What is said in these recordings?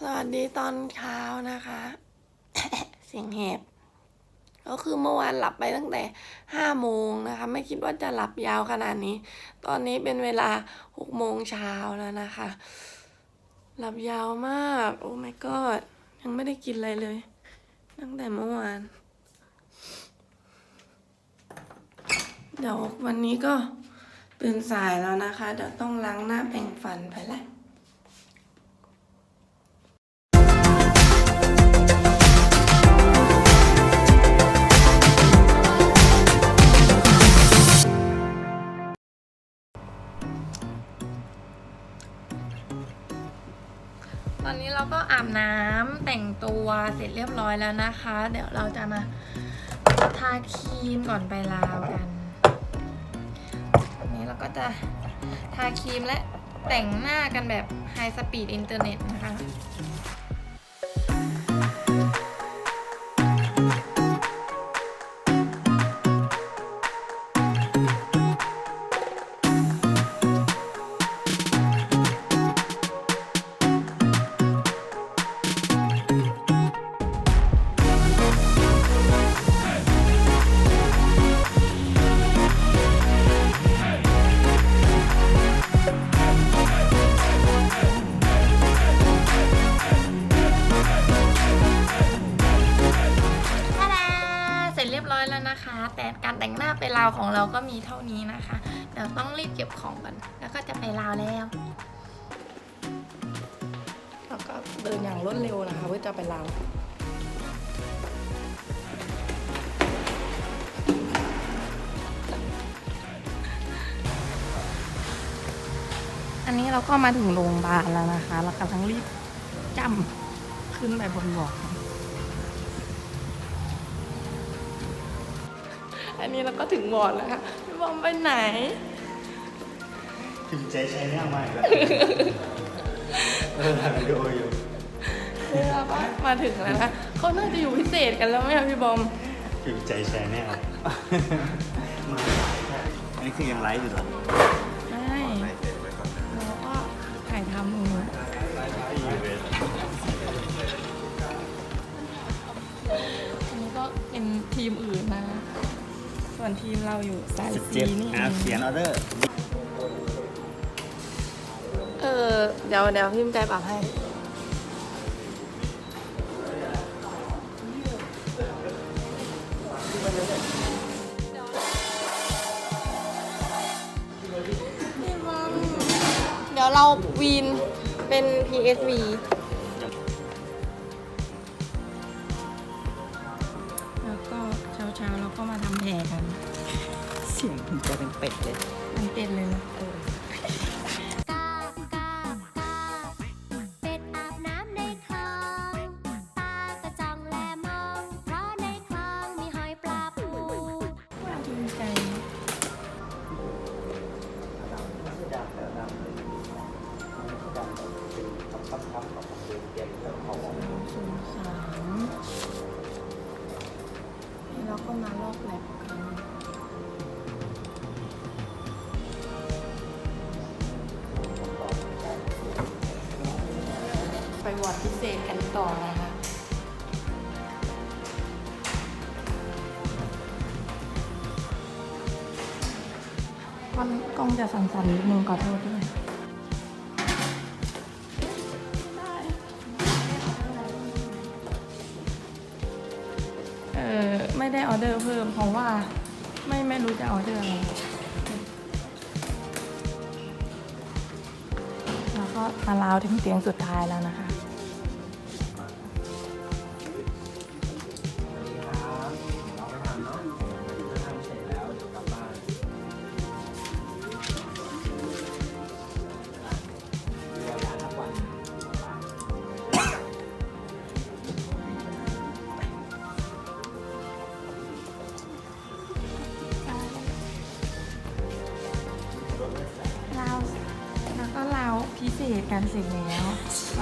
สวัสดีตอนเช้านะคะ เสียงแหบ ก็คือเมื่อวานหลับไปตั้งแต่ห้าโมงนะคะ ไม่คิดว่าจะหลับยาวขนาดนี้ ตอนนี้เป็นเวลาหกโมงเช้าแล้วนะคะ หลับยาวมาก โอ้ my god ยังไม่ได้กินอะไรเลย ตั้งแต่เมื่อวาน เดี๋ยววันนี้ก็ตื่นสายแล้วนะคะ เดี๋ยวต้องล้างหน้าแปรงฟันไปแหละ ก็อาบน้ำแต่งตัวเสร็จเรียบร้อยแล้วนะคะ เดี๋ยวเราจะมาทาครีมก่อนไปลาวกันอันนี้เราก็จะทาครีมและแต่งหน้ากันแบบไฮสปีดอินเทอร์เน็ตนะคะ นอย่างรวดเร็วนะคะเพื่อจะไปลาวอันนี้เราก็มาถึงโรงพยาบาลแล้วนะคะ เรากำลังรีบจำขึ้นไปบนบอก อันนี้เราก็ถึงวอร์ดแล้วค่ะพี่บอมไปไหน ถึงใจใช้แน่ใหม่แล้ว เออถ่ายวิดีโออยู่ คือเราก็มาถึงแล้วนะเขาน่าจะอยู่พิเศษกันแล้วไหมคะพี่บอมถึงใจใช้แน่มาอันนี้คือยังไลฟ์อยู่เหรอใช่เราก็ถ่ายทำอยู่อันนี้ก็เป็นทีมอื่นนะ ส่วนทีมเราอยู่สายสิบซีเจ็ดนี่เออ่างเขียนออเดอร์เออเดี๋ยวเดี๋ยวพิมพ์ใจปรับให้ เดี๋ยวเราวีนเป็น PSV แล้วก็เช้าๆเราก็มาทำแผลกัน เสียงมันจะเป็นเป็ดเลย มันเป็นเลยนะ วอร์ดพิเศษกันต่อนะคะมันกล้องจะสั่นๆนิดนึงขอโทษด้วยเออไม่ได้ออเดอร์เพิ่มเพราะว่าไม่ไม่รู้จะออเดอร์อะไรแล้วก็มาลาวถึงเตียงสุดท้ายแล้วนะคะ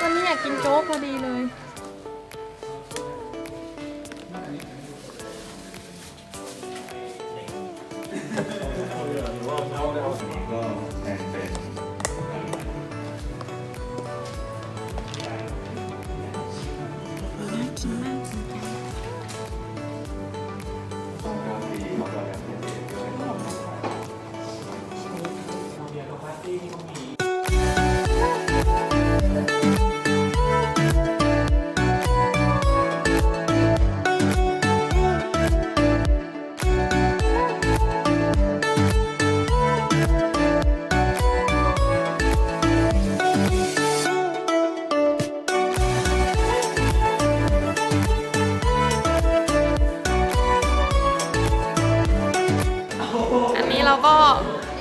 วันนี้อยากกินโจ๊กพอดีเลย เราก็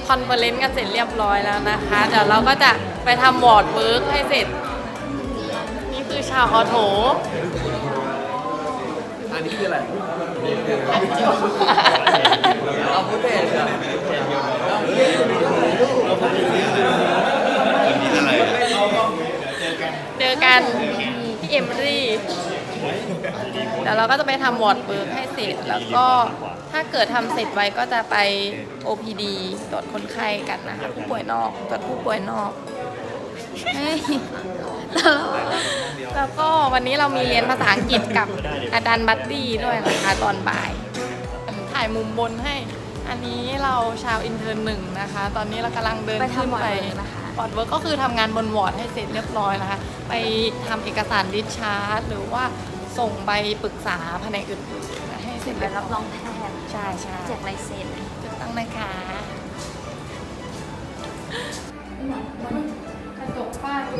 คอนเฟอเรนซ์กันเสร็จเรียบร้อยแล้วนะคะเดี๋ยวเราก็จะไปทำวอร์ดเวิร์กให้เสร็จ นี่คือชาวออโถอันนี้คืออะไรเอาพุทเทศอะเจอกันพี่เอมรี่ เดี๋ยวเราก็จะไปทำวอร์ดเวิร์กให้เสร็จ แล้วก็ถ้าเกิดทำเสร็จไว้ก็จะไป OPD ตรวจคนไข้กันนะคะผู้ป่วยนอกตรวจผู้ป่วยนอกแล้วแล้วก็วันนี้เรามีเรียนภาษาอังกฤษกับอาจารย์บัดดี้ด้วยนะคะตอนบ่าย ถ่ายมุมบนให้ อันนี้เราชาวอินเทอร์หนึ่งนะคะ ตอนนี้เรากำลังเดินขึ้นไปเวิร์กนะคะวอร์ดเวิร์กก็คือทำงานบนวอร์ดให้เสร็จเรียบร้อยนะคะ ไปทำเอกสารดิชาร์จหรือว่า ส่งไปปรึกษาแผนกอื่นๆให้เสร็จใบเรียบรับรร้ออยงแพทย์ใช่ใช่แจกลายเซ็นถูกต้องนะคะกระจกฝ้าดู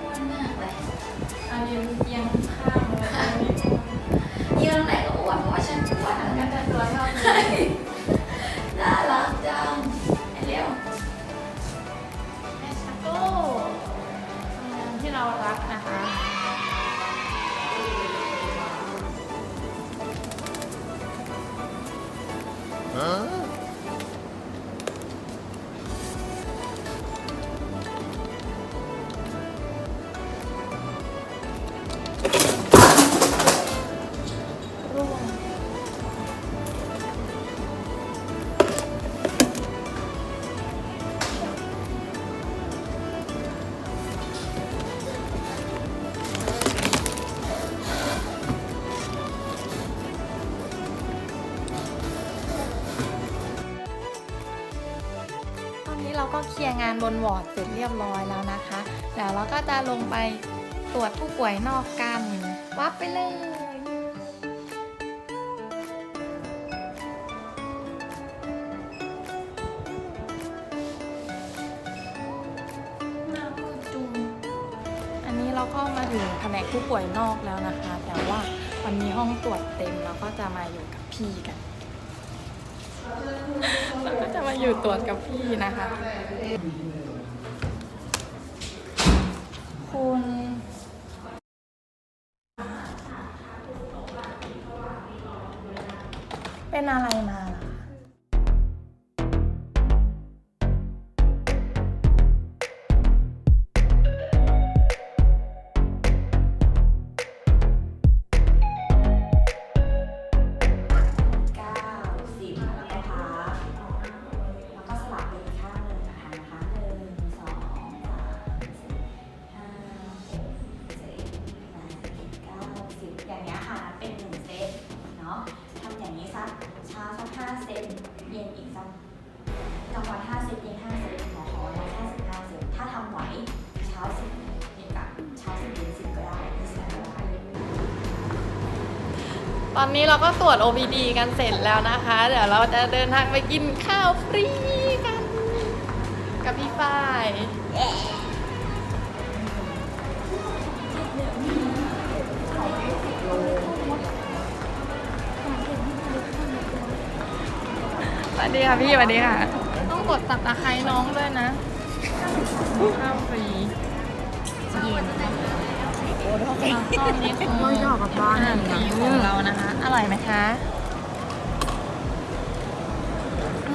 อ้วนมากเลยอันนี้เอียงข้างเลยยืนไหนก็อ้วนเพราะว่าฉันอ้วนกันแต่ตัวเท่านี้น่าานบนวอร์ดเสร็จเรียบร้อยแล้วนะคะเดี๋ยวเราก็จะลงไปตรวจผู้ป่วยนอกกันวับไปเลยหน้ามืดจุงอันนี้เราก็มาถึงแผนกผู้ป่วยนอกแล้วนะคะ แต่ว่าวันนี้ห้องตรวจเต็มเราก็จะมาอยู่กับพี่กัน เราก็จะมาอยู่ตรวจกับพี่นะคะ ตอนนี้เราก็ตรวจ OPD กันเสร็จแล้วนะคะ เดี๋ยวเราจะเดินทางไปกินข้าวฟรีกัน กับพี่ฝ้ายสวัสดีค่ะพี่สวัสดีค่ะ ต้องกดตับตะไคร้น้องด้วยนะ ข้าวฟรีเย็น ตอนนี้คืออาหารฟรีของเรานะคะ อร่อยไหมคะ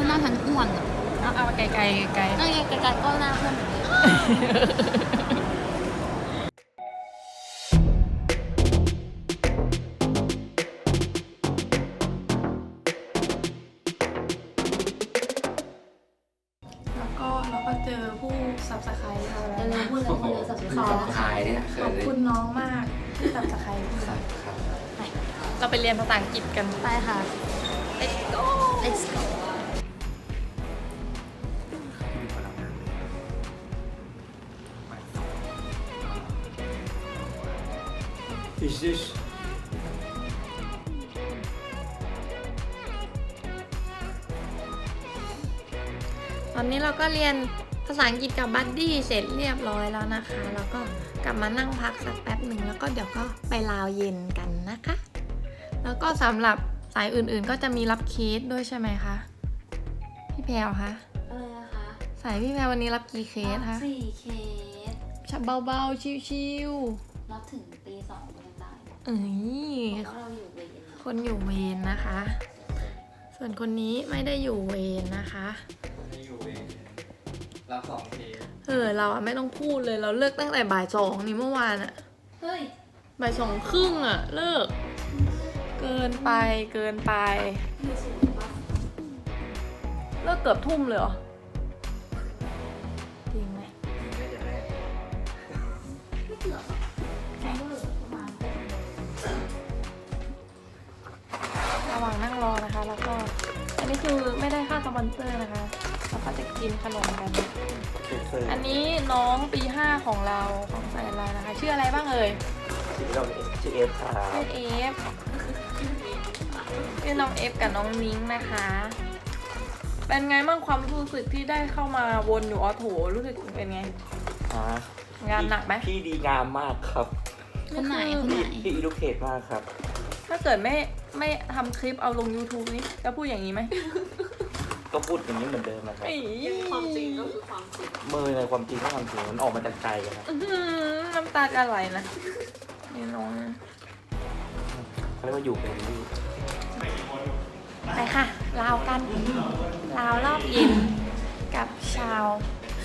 หน้าฉันอ้วนอะเอาเอาไกลๆไกลนั่นไงไกลๆก็หน้าอ้วน เหมือนเดิมขอขายเนี่ยเขิขอนบเลยคุณน้องมากที่ตัดสะใครครับครับเราไปเรียนภาษาอังกฤษกัน ไปค่ะ let's go let's go มีพลังงานเลย Is this ตอนนี้เราก็เรียน ภาษาอังกฤษกับบัดดี้เสร็จเรียบร้อยแล้วนะคะ แล้วก็กลับมานั่งพักสักแป๊บหนึ่งแล้วก็เดี๋ยวก็ไปลาวเย็นกันนะคะ แล้วก็สำหรับสายอื่นๆก็จะมีรับเคสด้วยใช่ไหมคะพี่แพรวคะอะไรนะคะสายพี่แพรววันนี้รับกี่เคสคะสี่เคสเบาๆชิวรับถึงตีสองก็ยังได้ๆเอ้ยเพราะว่าเราอยู่เวรคนอยู่เวรนะคะ ส่วนคนนี้ไม่ได้อยู่เวรนะคะไม่อยู่เอง รับสองทีเออเราอะไม่ต้องพูดเลยเราเลิกตั้งแต่บ่ายสองนี่เมื่อวานอะเฮ้ย บ่ายสองครึ่งอะเลิก เกินไปเกินไปมีสูงปะเลิกเกือบทุ่มเลยเหรอจริงไหมไม่เกือบอะแค่เวอร์ประมาณระหว่างนั่งรอนะคะ แล้วก็ อันนี้คือไม่ได้ค่าสปอนเซอร์นะคะ เราก็จะกินขนมกันเคเซอร์อันนี้น้องปีห้าของเราของสายเรานะคะ ชื่ออะไรบ้างเอ่ยชื่อเราชื่อเอฟครัชื่บอเอฟชื่อน้องเอฟกับน้องนิ้งนะคะ เป็นไงบ้างความรู้สึกที่ได้เข้ามาวนอยู่ออโถรู้สึกเป็นไงอ่างานหนักไหมพี่ดีงามมากครับคนไหนคนไหนพี่อิลูเคทมากครับ ถ้าเกิดไม่ไม่ทำคลิปเอาลง YouTube นี่จะพูดอย่างนี้ไหม ก็พูดอย่างนี้เหมือนเดิมนะครับ ความจริงก็คือมือในความจริงก็ความจริงมันออกมาจากใจกันนะน้ำตาจะไหลนะนี่น้องเขาเรียกว่าอยู่เป็นที่ไปค่ะ ลาวกัน ลาวรอบเย็นกับชาว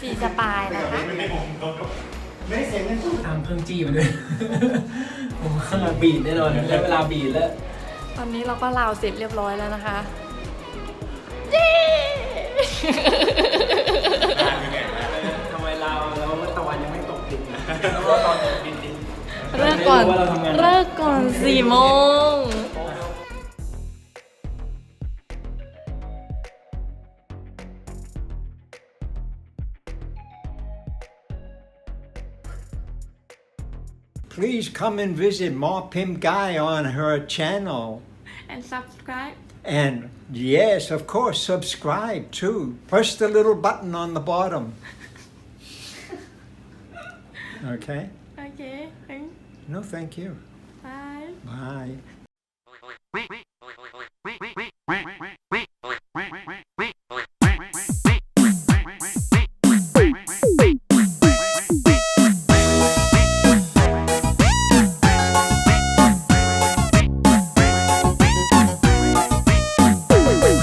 สีสปายนะคะทำเครื่องจี้มาด้วยผมว่าบีดแน่นอนใช้เวลาบีดแล้ว ตอนนี้เราก็ลาวเสร็จเรียบร้อยแล้วนะคะ เย้ ทำไมเราเราตะวันยังไม่ตกดินนะเลิกก่อนไม่รู้ว่าเราทำงานเลิกก่อนสี่โมง Please come and visit Ma Pim Guy on her channel. and subscribe And yes, of course, subscribe too. Push the little button on the bottom. okay? Okay. No, thank you. Bye. Bye.